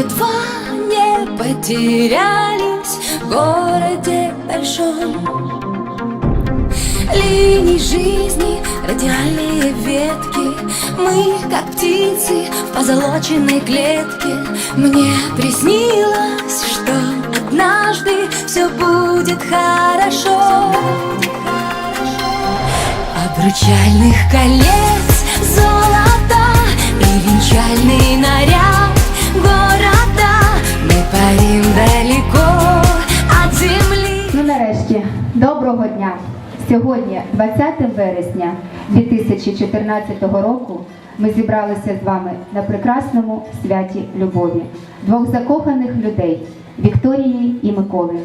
едва не потерялись в городе большом. Линий жизни, радиальные ветки. Мы, как птицы в позолоченной клетке. Мне приснилось, что однажды все будет хорошо. Обручальных колец золото И венчальный наряд парим далеко от земли Ну нарешті, доброго дня! Сьогодні, 20 вересня 2014 року, ми зібралися з вами на прекрасному святі любові двох закоханих людей Вікторії і Миколи.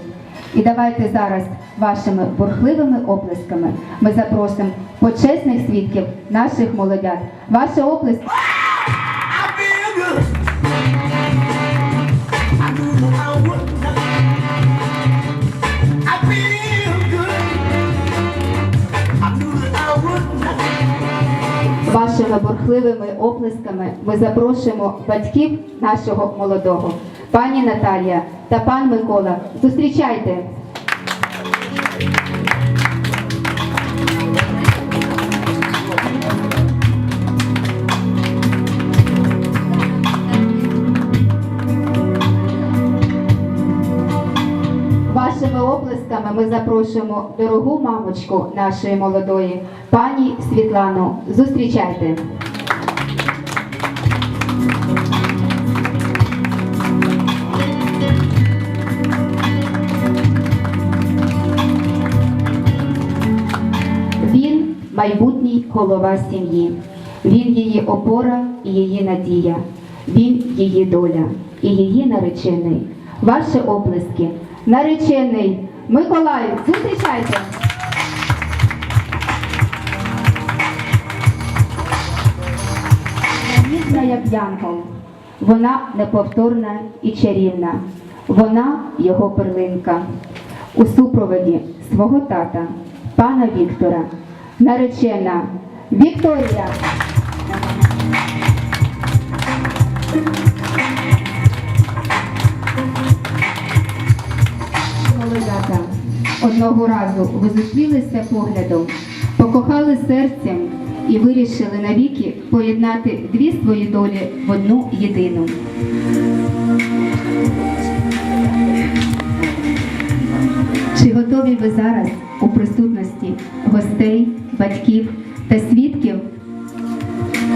І давайте зараз вашими бурхливими оплесками ми запросимо почесних свідків наших молодят. Ваші оплески. Вашими бурхливими оплесками ми запрошуємо батьків нашого молодого, пані Наталія та пан Микола. Зустрічайте! Оплесками ми запрошуємо дорогу мамочку нашої молодої, пані Світлану. Зустрічайте. Він майбутній голова сім'ї. Він її опора і її надія. Він її доля і її наречений. Ваші оплески. Наречений Миколай, зустрічайте. Ніжна, як янгол. Вона неповторна і чарівна. Вона його перлинка. У супроводі свого тата, пана Віктора, наречена Вікторія. Одного разу ви зустрілися поглядом, покохали серцем і вирішили навіки поєднати дві свої долі в одну єдину. Чи готові ви зараз у присутності гостей, батьків та свідків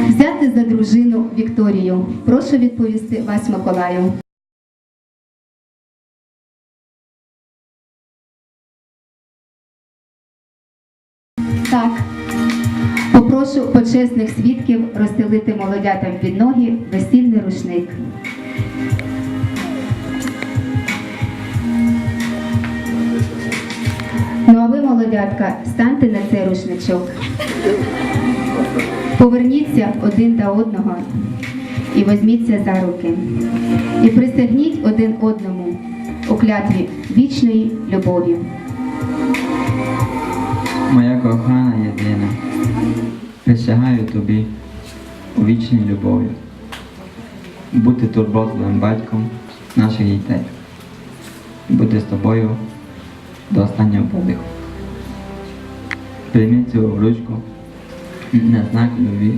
взяти за дружину Вікторію? Прошу відповісти вас, Миколаю. Так. Попрошу почесних свідків розстелити молодятам під ноги весільний рушник. Ну а ви, молодятка, станьте на цей рушничок. Поверніться один до одного і візьміться за руки. І присягніть один одному у клятві вічної любові. Моя кохана єдина, присягаю тобі у вічній любові, бути турботливим батьком наших дітей, бути з тобою до останнього подиху. Прийми цю обручку на знак любві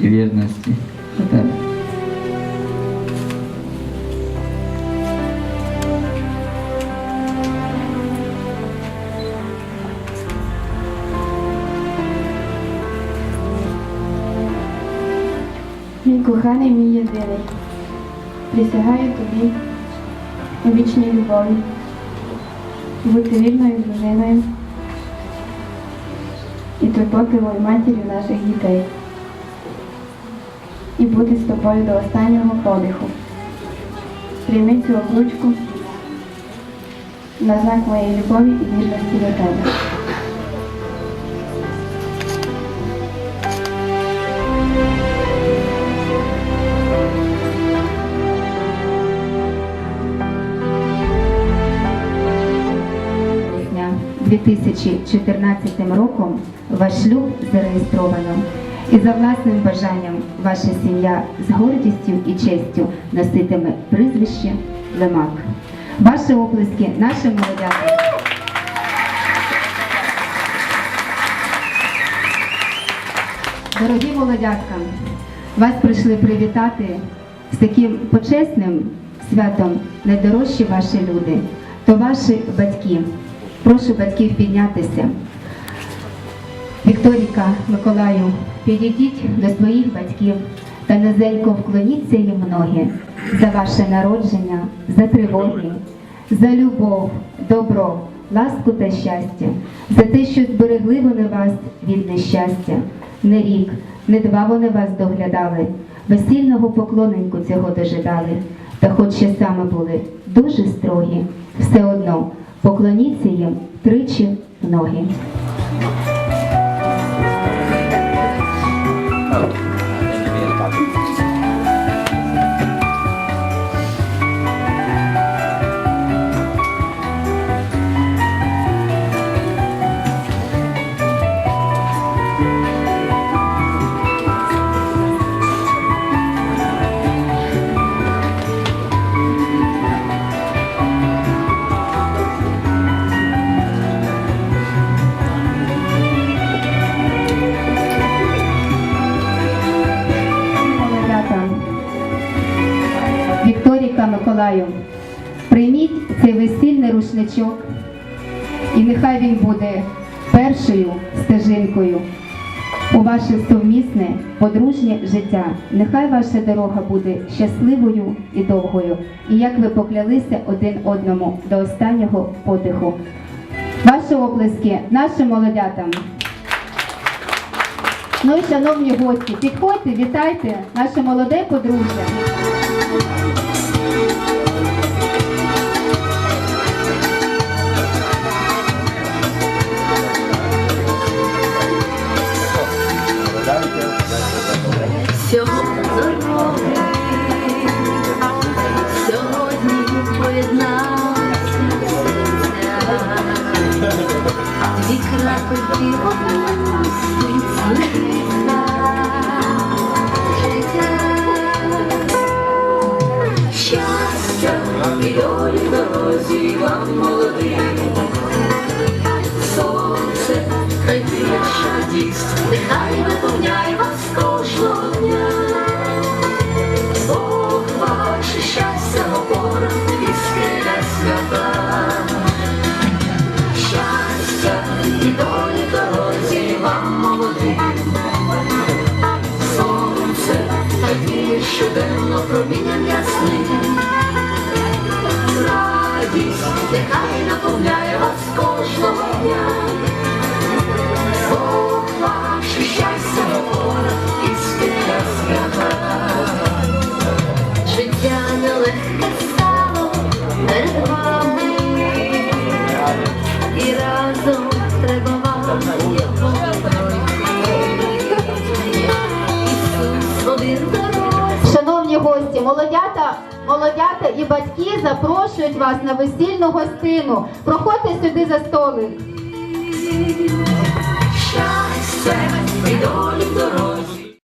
і вірності до тебе. Мій коханий мій єдиний, присягаю тобі у вічній любові, бути вірною дружиною і турботливою матір'ю наших дітей, і бути з тобою до останнього подиху. Прийми цю обручку на знак моєї любові і вірності до тебе. 2014 роком ваш шлюб зареєстровано. І за власним бажанням ваша сім'я з гордістю і честю носитиме прізвище Лемак. Ваші оплески нашим молодятам. Дорогі молодятка, вас прийшли привітати з таким почесним святом найдорожчі ваші люди, то ваші батьки. Прошу батьків піднятися. Вікторіка, Миколаю, підійдіть до своїх батьків та низенько вклоніться їм ноги за ваше народження, за тривоги, за любов, добро, ласку та щастя, за те, що зберегли вони вас від нещастя. Не рік, не два вони вас доглядали, весільного поклоненьку цього дожидали, та хоч ще саме були дуже строгі, все одно поклоніться їм тричі в ноги. Миколаю, прийміть цей весільний рушничок, і нехай він буде першою стежинкою у ваше совмісне подружнє життя. Нехай ваша дорога буде щасливою і довгою, і як ви поклялися один одному до останнього подиху. Ваші оплески нашим молодятам. Ну і шановні гості, підходьте, вітайте наше молоде подружжя. Дві Щастя і долі дорозі вам молодим. Сонце, хай більше щоденно промінням ясним. Молодята, молодята і батьки запрошують вас на весільну гостину. Проходьте сюди за столик. Щастя і долі в дорозі